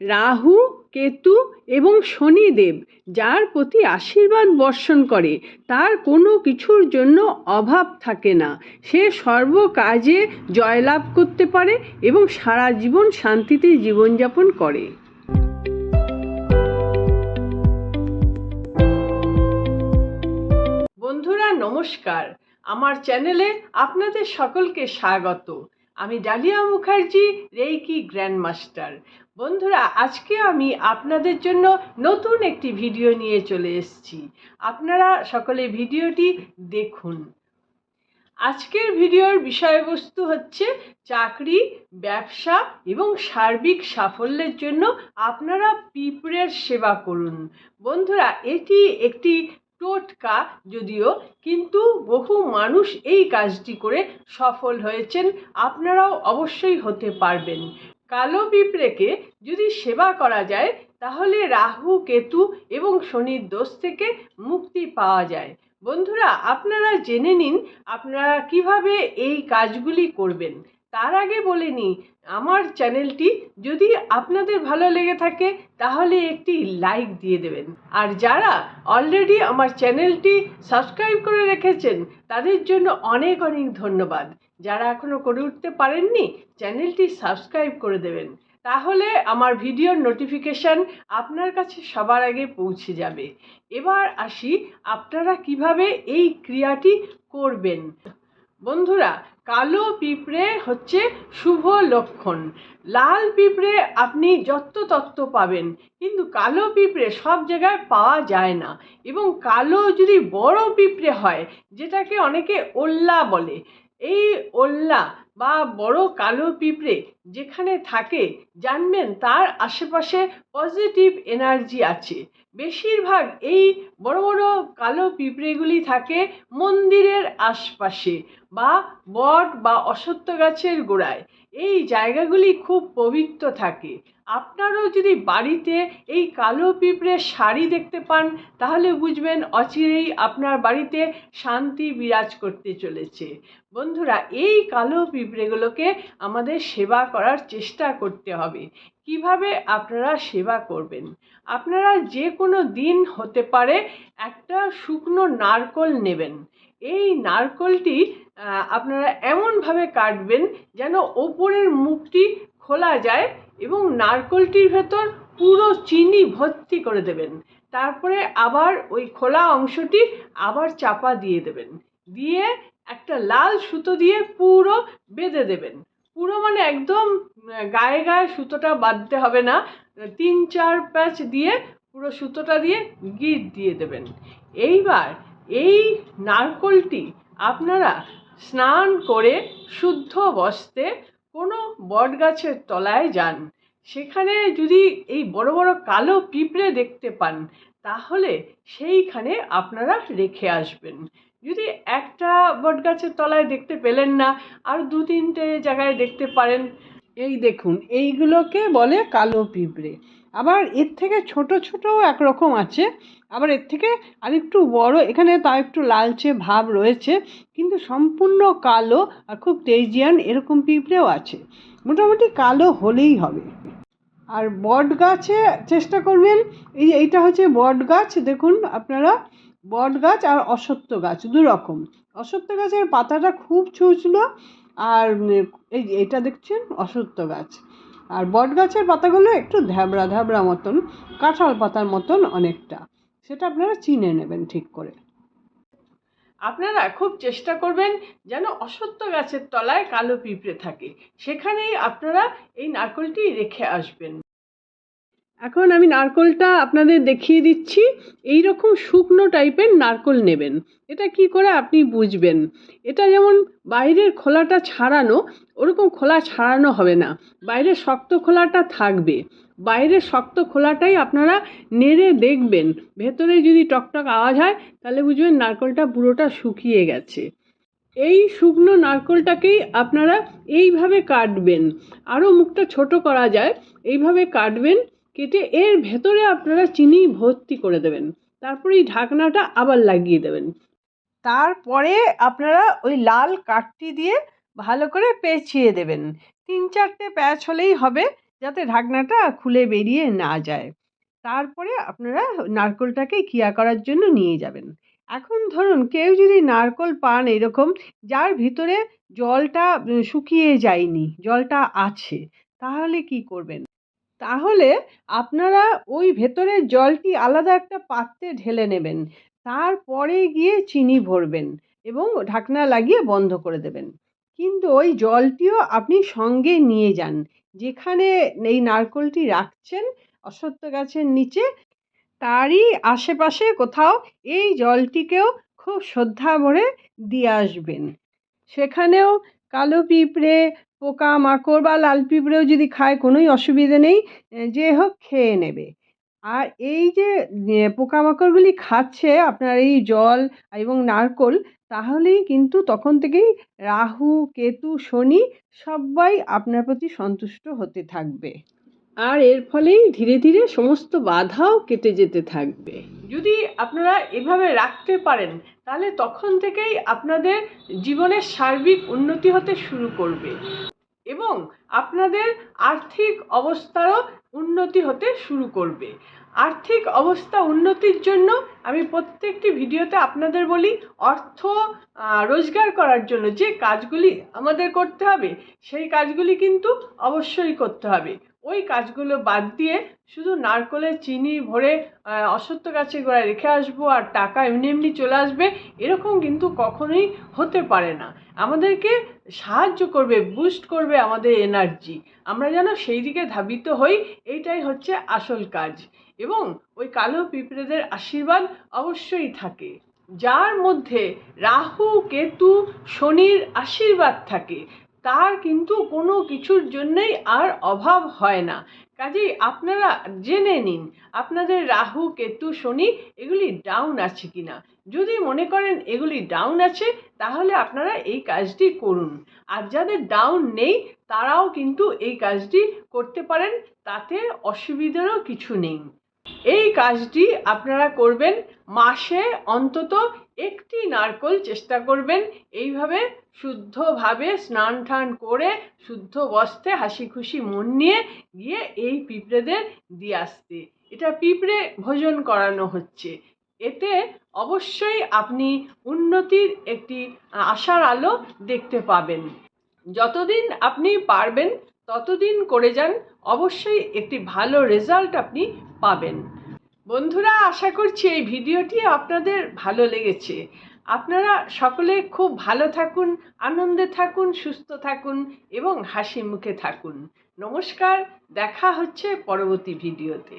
রাহু, কেতু এবং শনিদেব, যার প্রতি আশীর্বাদ বর্ষণ করে, তার কোনো কিছুর জন্য অভাব থাকে না। সে সর্ব কাজে জয়লাভ করতে পারে এবং সারা জীবন শান্তিতে জীবনযাপন করে। বন্ধুরা, নমস্কার। আমার চ্যানেলে আপনাদের সকলকে স্বাগত। আমি Dalia Mukherjee, reiki grand master বন্ধুরা, আজকে আমি আপনাদের জন্য নতুন একটি ভিডিও নিয়ে চলে এসেছি। আপনারা সকলে ভিডিওটি দেখুন। আজকের ভিডিওর বিষয়বস্তু হচ্ছে চাকরি, ব্যবসা এবং সার্বিক সাফল্যের জন্য আপনারা পিঁপড়ের সেবা করুন। বন্ধুরা, এটি একটি টোটকা যদিও, কিন্তু বহু মানুষ এই কাজটি করে সফল হয়েছেন। আপনারাও অবশ্যই হতে পারবেন। কালো পিঁপড়েকে যদি সেবা করা যায়, তাহলে রাহু, কেতু এবং শনির দোষ থেকে মুক্তি পাওয়া যায়। বন্ধুরা, আপনারা জেনে নিন, আপনারা কীভাবে এই কাজগুলি করবেন। তার আগে বলে নিই, আমার চ্যানেলটি যদি আপনাদের ভালো লেগে থাকে, তাহলে একটি লাইক দিয়ে দেবেন। আর যারা অলরেডি আমার চ্যানেলটি সাবস্ক্রাইব করে রেখেছেন, তাদের জন্য অনেক অনেক ধন্যবাদ। যারা এখনও করে উঠতে পারেননি, চ্যানেলটি সাবস্ক্রাইব করে দেবেন। তাহলে আমার ভিডিওর নোটিফিকেশান আপনার কাছে সবার আগে পৌঁছে যাবে। এবার আসি আপনারা কীভাবে এই ক্রিয়াটি করবেন। বন্ধুরা, কালো পিঁপড়ে হচ্ছে শুভ লক্ষণ। লাল পিঁপড়ে আপনি যত্র তত্ত্ব পাবেন, কিন্তু কালো পিঁপড়ে সব জায়গায় পাওয়া যায় না। এবং কালো যদি বড় পিঁপড়ে হয়, যেটাকে অনেকে ওল্লা বলে, এই ওল্লা বা বড় কালো পিঁপড়ে যেখানে থাকে, জানবেন তার আশেপাশে পজিটিভ এনার্জি আছে। বেশিরভাগ এই বড় বড় কালো পিঁপড়েগুলি থাকে মন্দিরের আশপাশে বা বট বা অশ্বত্থ গাছের গোড়ায়। এই জায়গাগুলি খুব পবিত্র থাকে। আপনারও যদি বাড়িতে এই কালো পিঁপড়ের শাড়ি দেখতে পান, তাহলে বুঝবেন অচিরেই আপনার বাড়িতে শান্তি বিরাজ করতে চলেছে। বন্ধুরা, এই কালো পিঁপড়েগুলোকে আমাদের সেবা করার চেষ্টা করতে হবে। কীভাবে আপনারা সেবা করবেন? আপনারা যে কোনো দিন হতে পারে একটা শুকনো নারকোল নেবেন। এই নারকোলটি আপনারা এমনভাবে কাটবেন যেন ওপরের মুখটি খোলা যায় এবং নারকোলটির ভেতর পুরো চিনি ভর্তি করে দেবেন। তারপরে আবার ওই খোলা অংশটি আবার চাপা দিয়ে দেবেন। দিয়ে একটা লাল সুতো দিয়ে পুরো বেঁধে দেবেন। পুরো মানে একদম গায়ে গায়ে সুতোটা বাঁধতে হবে না। তিন, চার প্যাচ দিয়ে পুরো সুতোটা দিয়ে গিট দিয়ে দেবেন। এইবার এই নারকোলটি আপনারা স্নান করে শুদ্ধ বস্তে কোনো বট গাছের তলায় যান। সেখানে যদি এই বড় বড় কালো পিঁপড়ে দেখতে পান, তাহলে সেইখানে আপনারা রেখে আসবেন। যদি একটা বট গাছের তলায় দেখতে পেলেন না, আর দু তিনটে জায়গায় দেখতে পারেন। এই দেখুন, এইগুলোকে বলে কালো পিঁপড়ে। আবার এর থেকে ছোট ছোটও একরকম আছে। আবার এর থেকে আরেকটু বড়, এখানে তা একটু লালচে ভাব রয়েছে, কিন্তু সম্পূর্ণ কালো আর খুব তেজিয়ান এরকম পিঁপড়েও আছে। মোটামুটি কালো হলেই হবে। আর বট গাছে চেষ্টা করবেন, এই এইটা হচ্ছে বট গাছ দেখুন আপনারা। বট গাছ আর অশ্বত্থ গাছ দু রকম অশ্বত্থ গাছের পাতাটা খুব ছুঁচলো আর এই এটা দেখছেন অশ্বত্থ গাছ। আর বট গাছের পাতাগুলো একটু ধ্যাবড়া ধ্যাবড়া মতন, কাঁঠাল পাতার মতন অনেকটা। সেটা আপনারা চিনে নেবেন ঠিক করে। আপনারা খুব চেষ্টা করবেন যেন অশ্বত্থ গাছের তলায় কালো পিঁপড়ে থাকে। সেখানেই আপনারা এই নারকলটি রেখে আসবেন। এখন আমি নারকলটা আপনাদের দেখিয়ে দিচ্ছি। এই রকম শুকনো টাইপের নারকল নেবেন। এটা কি করে আপনি বুঝবেন? এটা যেমন বাইরের খোলাটা ছাড়ানো, ওরকম খোলা ছাড়ানো হবে না। বাইরের শক্ত খোলাটা থাকবে। বাইরের শক্ত খোলাটাই আপনারা নেড়ে দেখবেন। ভেতরে যদি টকটক আওয়াজ হয়, তাহলে বুঝবেন নারকলটা পুরোটা শুকিয়ে গেছে। এই শুকনো নারকলটাকেই আপনারা এইভাবে কাটবেন। আরও মুখটা ছোট করা যায়। এইভাবে কাটবেন। কেটে এর ভেতরে আপনারা চিনি ভর্তি করে দেবেন। তারপরে এই ঢাকনাটা আবার লাগিয়ে দেবেন। তারপরে আপনারা ওই লাল কাঠটি দিয়ে ভালো করে পেঁচিয়ে দেবেন। তিন চারটে প্যাচ হলেই হবে, যাতে ঢাকনাটা খুলে বেরিয়ে না যায়। তারপরে আপনারা নারকোলটাকে কিয়া করার জন্য নিয়ে যাবেন। এখন ধরুন কেউ যদি নারকোল পান এরকম, যার ভিতরে জলটা শুকিয়ে যায়নি, জলটা আছে, তাহলে কি করবেন? তাহলে আপনারা ওই ভেতরের জলটি আলাদা একটা পাত্রে ঢেলে নেবেন। তারপরে গিয়ে চিনি ভরবেন এবং ঢাকনা লাগিয়ে বন্ধ করে দেবেন। কিন্তু ওই জলটিও আপনি সঙ্গে নিয়ে যান। যেখানে এই নারকোলটি রাখছেন, অশ্বত্থ গাছের নিচে, তারই আশেপাশে কোথাও এই জলটিকেও খুব শ্রদ্ধা ভরে দিয়ে আসবেন। সেখানেও কালো পিঁপড়ে পোকা মাকড় বা লাল পিঁপড়েও যদি খায়, কোনোই অসুবিধে নেই। যে হোক, খেয়ে নেবে। আর এই যে পোকামাকড়গুলি খাচ্ছে আপনার এই জল এবং নারকোল, তাহলেই কিন্তু তখন থেকেই রাহু, কেতু, শনি সবাই আপনার প্রতি সন্তুষ্ট হতে থাকবে। আর এর ফলেই ধীরে ধীরে সমস্ত বাধাও কেটে যেতে থাকবে। যদি আপনারা এভাবে রাখতে পারেন, তাহলে তখন থেকেই আপনাদের জীবনের সার্বিক উন্নতি হতে শুরু করবে এবং আপনাদের আর্থিক অবস্থারও উন্নতি হতে শুরু করবে। আর্থিক অবস্থা উন্নতির জন্য আমি প্রত্যেকটি ভিডিওতে আপনাদের বলি, অর্থ রোজগার করার জন্য যে কাজগুলি আমাদের করতে হবে, সেই কাজগুলি কিন্তু অবশ্যই করতে হবে। ওই কাজগুলো বাদ দিয়ে শুধু নারকলের চিনি ভরে অশ্বত্থ গাছের গোড়ায় রেখে আসব আর টাকা এমনি এমনি চলে আসবে, এরকম কিন্তু কখনোই হতে পারে না। আমাদেরকে সাহায্য করবে বুস্ট করবে আমাদের এনার্জি আমরা যেন সেই দিকে ধাবিত হই, এইটাই হচ্ছে আসল কাজ। এবং ওই কালো পিঁপড়েদের আশীর্বাদ অবশ্যই থাকে। যার মধ্যে রাহু, কেতু, শনির আশীর্বাদ থাকে। তার কিন্তু কোনো কিছুর জন্যই আর অভাব হয় না। কাজেই আপনারা জেনে নিন, আপনাদের রাহু, কেতু, শনি এগুলি ডাউন আছে কি না যদি মনে করেন এগুলি ডাউন আছে, তাহলে আপনারা এই কাজটি করুন। আর যাদের ডাউন নেই, তারাও কিন্তু এই কাজটি করতে পারেন, তাতে অসুবিধারও কিছু নেই। এই কাজটি আপনারা করবেন মাসে অন্তত একটি নারকল চেষ্টা করবেন। এইভাবে শুদ্ধভাবে স্নান টান করে, শুদ্ধ বস্ত্রে হাসি খুশি মন নিয়ে গিয়ে এই পিঁপড়েদের দিয়ে আসতে। এটা পিঁপড়ে ভোজন করানো হচ্ছে। এতে অবশ্যই আপনি উন্নতির একটি আশার আলো দেখতে পাবেন। যতদিন আপনি পারবেন, ততদিন করে যান। অবশ্যই একটি ভালো রেজাল্ট আপনি পাবেন। বন্ধুরা, আশা করছি এই ভিডিওটি আপনাদের ভালো লেগেছে। আপনারা সকলে খুব ভালো থাকুন, আনন্দে থাকুন, সুস্থ থাকুন এবং হাসি মুখে থাকুন। নমস্কার, দেখা হচ্ছে পরবর্তী ভিডিওতে।